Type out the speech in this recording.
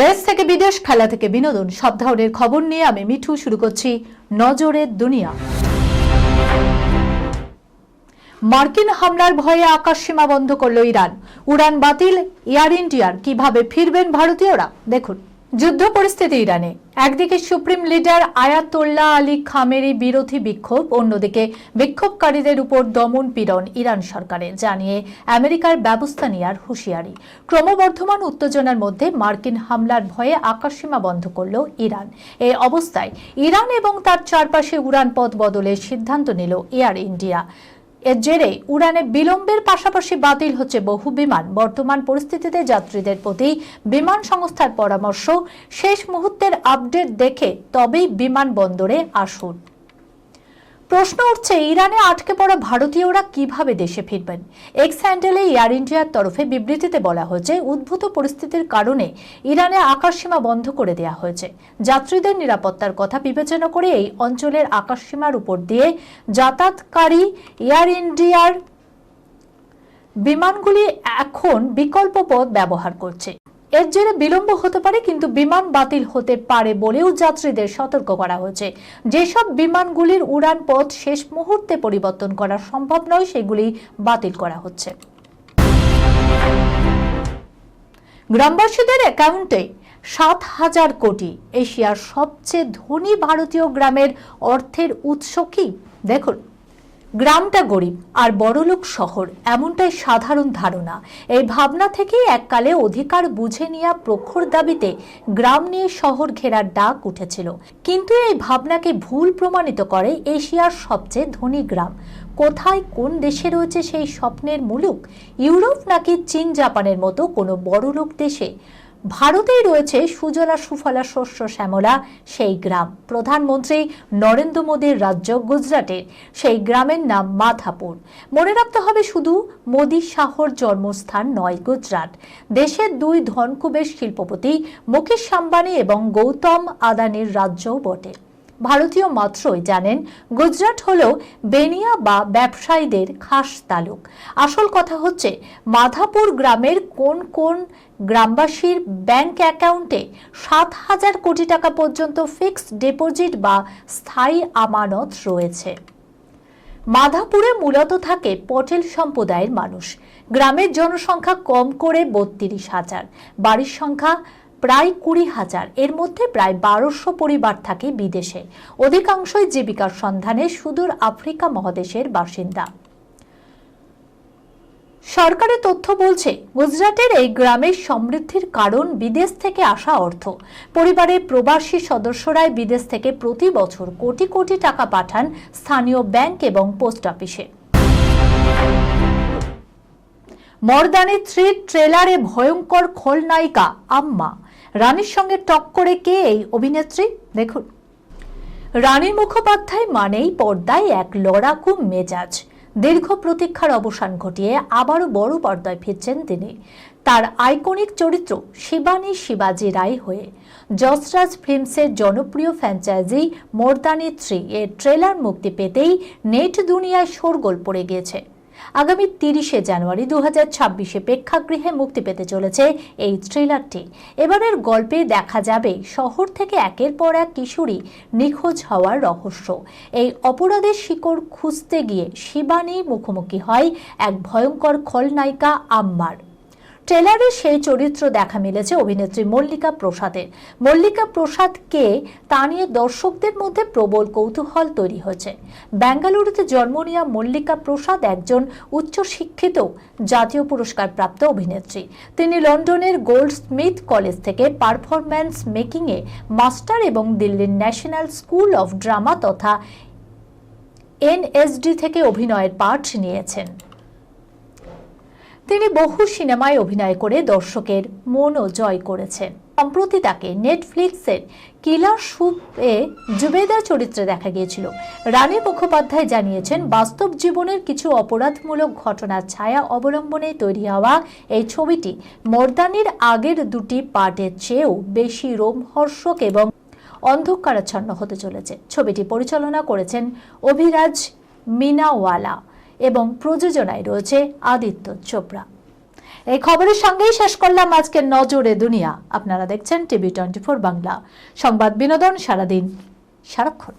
দেশ থেকে বিদেশ খেলা থেকে বিনোদন, সব ধরনের খবর নিয়ে আমি মিঠু শুরু করছি নজরের দুনিয়া। মার্কিন হামলার ভয়ে আকাশ সীমা বন্ধ করল ইরান। উড়ান বাতিল, এয়ার ইন্ডিয়ার কীভাবে ফিরবেন ভারতীয়রা? দেখুন। যুদ্ধ পরিস্থিতি ইরানে। একদিকে supreme leader Ayatollah Ali Khamenei বিরোধী বিক্ষোভ, অন্যদিকে বিক্ষোভকারীদের উপর দমন পীড়ন ইরান সরকারের, জানিয়ে আমেরিকার ব্যবস্থা নেওয়ার হুঁশিয়ারি। ক্রমবর্ধমান উত্তেজনার মধ্যে মার্কিন হামলার ভয়ে আকাশসীমা বন্ধ করল ইরান। এই অবস্থায় ইরান এবং তার চারপাশে উড়ান পথ বদলের সিদ্ধান্ত নিল এয়ার ইন্ডিয়া। এর জেরে উড়ানে বিলম্বের পাশাপাশি বাতিল হচ্ছে বহু বিমান। বর্তমান পরিস্থিতিতে যাত্রীদের প্রতি বিমান সংস্থার পরামর্শ, শেষ মুহূর্তের আপডেট দেখে তবেই বিমান বন্দরে আসুন। প্রশ্ন উঠছে, ইরানে আটকে পড়া ভারতীয়রা কীভাবে দেশে ফিরবেন? এক্স হ্যান্ডেলে এয়ার ইন্ডিয়ার তরফে বিবৃতিতে বলা হয়েছে, উদ্ভূত পরিস্থিতির কারণে ইরানে আকাশসীমা বন্ধ করে দেওয়া হয়েছে। যাত্রীদের নিরাপত্তার কথা বিবেচনা করে এই অঞ্চলের আকাশসীমার উপর দিয়ে যাতায়াতকারী এয়ার ইন্ডিয়ার বিমানগুলি এখন বিকল্প পথ ব্যবহার করছে। এর জেরে বিলম্ব হতে পারে, কিন্তু বিমান বাতিল হতে পারে বলেও যাত্রীদের সতর্ক করা হয়েছে। যেসব বিমানগুলির উড়ান পথ শেষ মুহূর্তে পরিবর্তন করা সম্ভব নয়, সেগুলি বাতিল করা হচ্ছে। গ্রামবাসীদের অ্যাকাউন্টে সাত হাজার কোটি, এশিয়ার সবচেয়ে ধনী ভারতীয় গ্রামের অর্থের উৎস কি? দেখুন। গ্রামটা গরিব আর বড়লোক শহর, এমনটাই সাধারণ ধারণা। এই ভাবনা থেকেই এককালে অধিকার বুঝে নেওয়া প্রখর দাবিতে গ্রাম নিয়ে শহর ঘেরার ডাক উঠেছিল। কিন্তু এই ভাবনাকে ভুল প্রমাণিত করে এশিয়ার সবচেয়ে ধনী গ্রাম। কোথায় কোন দেশে রয়েছে সেই স্বপ্নের মুলুক? ইউরোপ নাকি চীন জাপানের মতো কোনো বড়লোক দেশে? ভারতেই রয়েছে সুজলা সুফলা শস্য শ্যামলা, সেই গ্রাম। প্রধানমন্ত্রী নরেন্দ্র মোদীর রাজ্য গুজরাটের, সেই গ্রামের নাম মাথাপুর। মনে রাখতে হবে শুধু, মোদী শাহর জন্মস্থান নয় গুজরাট। দেশের দুই ধনকুবের শিল্পপতি মুকেশ আম্বানি এবং গৌতম আদানির রাজ্যও বটে। ভারতীয় মাত্রই জানেন, গুজরাট হল বেনিয়া বা ব্যবসায়ীদের খাস তালুক। আসল কথা হচ্ছে, মাধাপুর গ্রামের কোন কোন গ্রামবাসীর ব্যাংক অ্যাকাউন্টে সাত হাজার কোটি টাকা পর্যন্ত ফিক্সড ডিপোজিট বা স্থায়ী আমানত রয়েছে। মাধাপুরে মূলত থাকে পটেল সম্প্রদায়ের মানুষ। গ্রামের জনসংখ্যা কম করে বত্রিশ হাজার, বাড়ির সংখ্যা প্রায় কুড়ি হাজার, এর মধ্যে প্রায় বারোশো পরিবার থাকে বিদেশে। অধিকাংশই জীবিকার সন্ধানে সুদূর আফ্রিকা মহাদেশের বাসিন্দা। সরকারের তথ্য বলছে, গুজরাটের এই গ্রামের সমৃদ্ধির কারণ বিদেশ থেকে আসা অর্থ। পরিবারের প্রবাসী সদস্যরাই বিদেশ থেকে প্রতি বছর কোটি কোটি টাকা পাঠান স্থানীয় ব্যাংক এবং পোস্ট অফিসে। মর্দানি থ্রি ট্রেলারে ভয়ঙ্কর খলনায়িকা আম্মা। রানীর সঙ্গে টক্করে কে এই অভিনেত্রী? দেখুন। রানী মুখোপাধ্যায় মানেই পর্দায় এক লড়াকু মেজাজ। দীর্ঘ প্রতীক্ষার অবসান ঘটিয়ে আবারও বড় পর্দায় ফিরছেন তিনি। তার আইকনিক চরিত্র শিবানী শিবাজি রায় হয়ে। যশরাজ ফিল্মসের জনপ্রিয় ফ্র্যাঞ্চাইজি মোরদানি থ্রি এর ট্রেলার মুক্তি পেতেই নেট দুনিয়ায় শোরগোল পড়ে গিয়েছে। আগামী তিরিশে জানুয়ারি দু হাজার ছাব্বিশে প্রেক্ষাগৃহে মুক্তি পেতে চলেছে এই থ্রিলারটি। এবারের গল্পে দেখা যাবে শহর থেকে একের পর এক কিশোরী নিখোঁজ হওয়ার রহস্য। এই অপরাধের শিকড় খুঁজতে গিয়ে শিবানী মুখোমুখি হয় এক ভয়ঙ্কর খলনায়িকা আম্মার। ট্রেলারে সেই চরিত্র দেখা মিলেছে অভিনেত্রী মল্লিকা প্রসাদের। মল্লিকা প্রসাদ কে তা নিয়ে দর্শকদের মধ্যে প্রবল কৌতূহল তৈরি হয়েছে। বেঙ্গালুরুতে জন্ম নেওয়া মল্লিকা প্রসাদ একজন উচ্চশিক্ষিত, জাতীয় পুরস্কার প্রাপ্ত অভিনেত্রী। তিনি লন্ডনের গোল্ড স্মিথ কলেজ থেকে পারফরম্যান্স মেকিংয়ে মাস্টার এবং দিল্লির ন্যাশনাল স্কুল অফ ড্রামা তথা এনএসডি থেকে অভিনয়ের পাঠ নিয়েছেন। তিনি বহু সিনেমায় অভিনয় করে দর্শকের মনও জয় করেছেন সম্প্রতি তাকে নেটফ্লিক্সের কিলার সুপে জুবেদা চরিত্রে দেখা গিয়েছিল। রানী মুখোপাধ্যায় জানিয়েছেন, বাস্তব জীবনের কিছু অপরাধমূলক ঘটনার ছায়া অবলম্বনে তৈরি হওয়া এই ছবিটি মর্দানির আগের দুটি পার্টের চেয়েও বেশি রোমহর্ষক এবং অন্ধকারাচ্ছন্ন হতে চলেছে। ছবিটি পরিচালনা করেছেন অভিরাজ মিনাওয়ালা। এবং প্রযোজনায় রয়েছে আদিত্য চোপড়া। এই খবরের সঙ্গেই শেষ করলাম আজকের নজরে দুনিয়া। আপনারা দেখছেন টিভি টোয়েন্টি বাংলা। সংবাদ বিনোদন সারাদিন সারাক্ষণ।